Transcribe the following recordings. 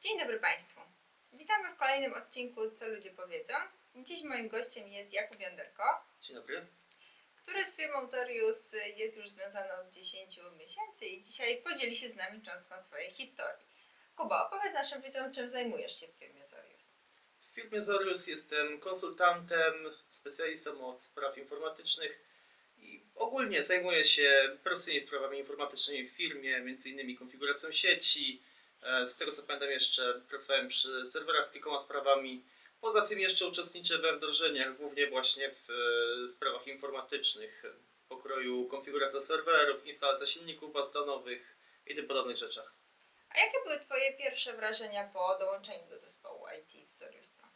Dzień dobry Państwu. Witamy w kolejnym odcinku Co ludzie powiedzą. Dziś moim gościem jest Jakub Jąderko, Dzień dobry. który z firmą Zorius jest już związany od 10 miesięcy i dzisiaj podzieli się z nami cząstką swojej historii. Kuba, opowiedz naszym widzom, czym zajmujesz się w firmie Zorius. W firmie Zorius jestem konsultantem, specjalistą od spraw informatycznych i ogólnie zajmuję się prostymi sprawami informatycznymi w firmie, innymi konfiguracją sieci. E, Z tego co pamiętam jeszcze pracowałem przy serwerach z kilkoma sprawami. Poza tym jeszcze uczestniczę we wdrożeniach, głównie właśnie w e, sprawach informatycznych, pokroju konfiguracja serwerów, instalacja silników baz danowych i tym podobnych rzeczach. A jakie były Twoje pierwsze wrażenia po dołączeniu do zespołu IT w Zorius Pro?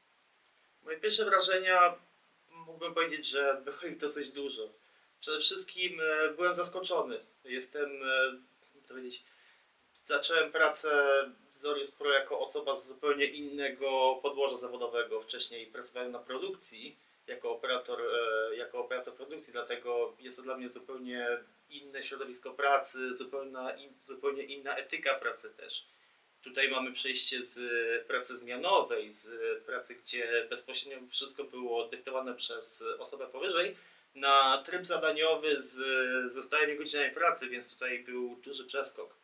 Moje pierwsze wrażenia mógłbym powiedzieć, że było ich dosyć dużo. Przede wszystkim e, byłem zaskoczony. Jestem, powiedzieć, zacząłem pracę w Zorius Pro jako osoba z zupełnie innego podłoża zawodowego. Wcześniej pracowałem na produkcji jako operator, e, jako operator produkcji, dlatego jest to dla mnie zupełnie inne środowisko pracy, zupełnie, zupełnie inna etyka pracy też. Tutaj mamy przejście z pracy zmianowej, z pracy, gdzie bezpośrednio wszystko było dyktowane przez osobę powyżej, na tryb zadaniowy z, ze stałymi godzinami pracy, więc tutaj był duży przeskok.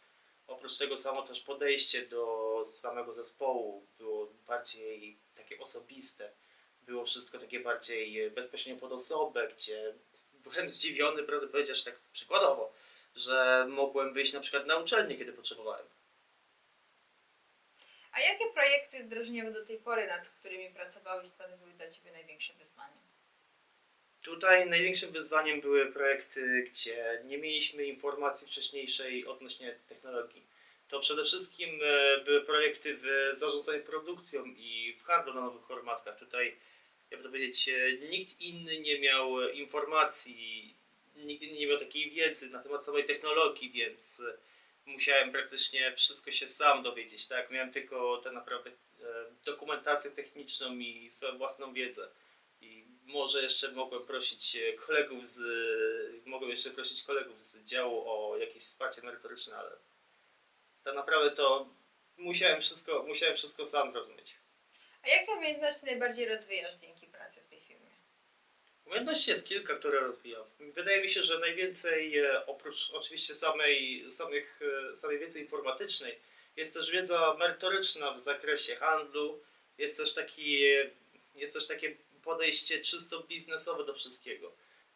Oprócz tego samo też podejście do samego zespołu było bardziej takie osobiste. Było wszystko takie bardziej bezpośrednio pod osobę, gdzie byłem zdziwiony, prawdę powiedziawszy tak przykładowo, że mogłem wyjść na przykład na uczelnię, kiedy potrzebowałem. A jakie projekty wdrożeniowe do tej pory, nad którymi pracowałeś, stanowiły dla Ciebie największe wyzwanie? Tutaj największym wyzwaniem były projekty, gdzie nie mieliśmy informacji wcześniejszej odnośnie technologii. To przede wszystkim e, były projekty w zarządzaniu produkcją i w handlu na nowych formatkach. Tutaj, jakby to powiedzieć, e, nikt inny nie miał informacji, nikt inny nie miał takiej wiedzy na temat samej technologii, więc e, musiałem praktycznie wszystko się sam dowiedzieć. Tak? Miałem tylko tak naprawdę dokumentację techniczną i swoją własną wiedzę. I może jeszcze mogłem prosić e, kolegów z. Mogłem jeszcze prosić kolegów z działu o jakieś wsparcie merytoryczne, ale tak naprawdę to musiałem wszystko, musiałem wszystko sam zrozumieć. A jakie umiejętności najbardziej rozwijasz dzięki pracy w tej firmie? Umiejętności jest kilka, które rozwijam. Wydaje mi się, że najwięcej, e, oprócz oczywiście samej, samych, e, samej wiedzy informatycznej, jest też wiedza merytoryczna w zakresie handlu, jest też, taki, jest też takie podejście czysto biznesowe do wszystkiego.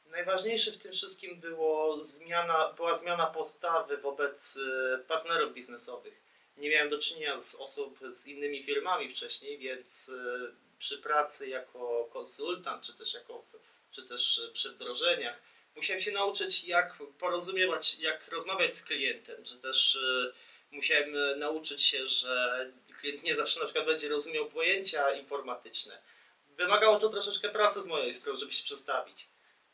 Najważniejsze w tym wszystkim było zmiana, była zmiana postawy wobec e, partnerów biznesowych. Nie miałem do czynienia z osób z innymi firmami wcześniej, więc e, przy pracy jako konsultant, czy też jako czy też przy wdrożeniach. Musiałem się nauczyć, jak porozumiewać, jak rozmawiać z klientem, że też e, musiałem nauczyć się, że klient nie zawsze na przykład będzie rozumiał pojęcia informatyczne. Wymagało to troszeczkę pracy z mojej strony, żeby się przestawić.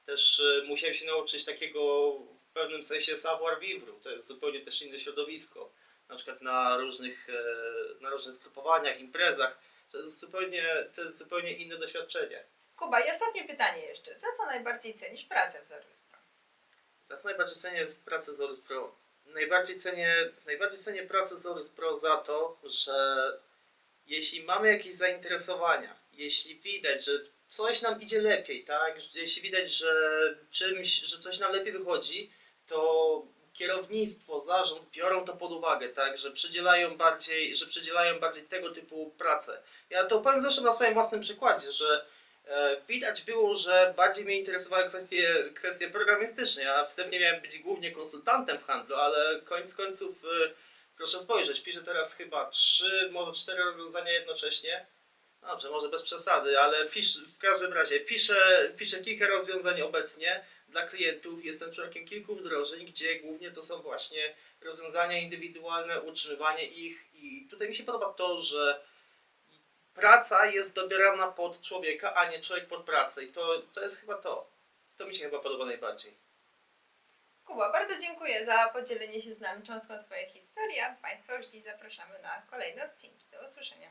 Też e, musiałem się nauczyć takiego w pewnym sensie savoir vivre. To jest zupełnie też inne środowisko. Na przykład na różnych, e, na różnych skrupowaniach, imprezach. To jest zupełnie, to jest zupełnie inne doświadczenie. Kuba, i ostatnie pytanie jeszcze. Za co najbardziej cenisz pracę w Zorius Pro? Za co najbardziej cenię pracę z Orus Pro? Najbardziej cenię, najbardziej cenię pracę z Orus Pro za to, że jeśli mamy jakieś zainteresowania, jeśli widać, że coś nam idzie lepiej, tak? Jeśli widać, że czymś, że coś nam lepiej wychodzi, to kierownictwo, zarząd biorą to pod uwagę, tak? Że przydzielają bardziej, że przydzielają bardziej tego typu pracę. Ja to powiem zresztą na swoim własnym przykładzie, że E, Widać było, że bardziej mnie interesowały kwestie, kwestie programistyczne. Ja wstępnie miałem być głównie konsultantem w handlu, ale koniec końców, e, proszę spojrzeć, piszę teraz chyba trzy, może cztery rozwiązania jednocześnie. Dobrze, może bez przesady, ale pisz, w każdym razie piszę, piszę kilka rozwiązań obecnie dla klientów. Jestem członkiem kilku wdrożeń, gdzie głównie to są właśnie rozwiązania indywidualne, utrzymywanie ich. I tutaj mi się podoba to, że praca jest dobierana pod człowieka, a nie człowiek pod pracę. I to, to jest chyba to. To mi się chyba podoba najbardziej. Kuba, bardzo dziękuję za podzielenie się z nami cząstką swojej historii, a Państwa już dziś zapraszamy na kolejne odcinki. Do usłyszenia.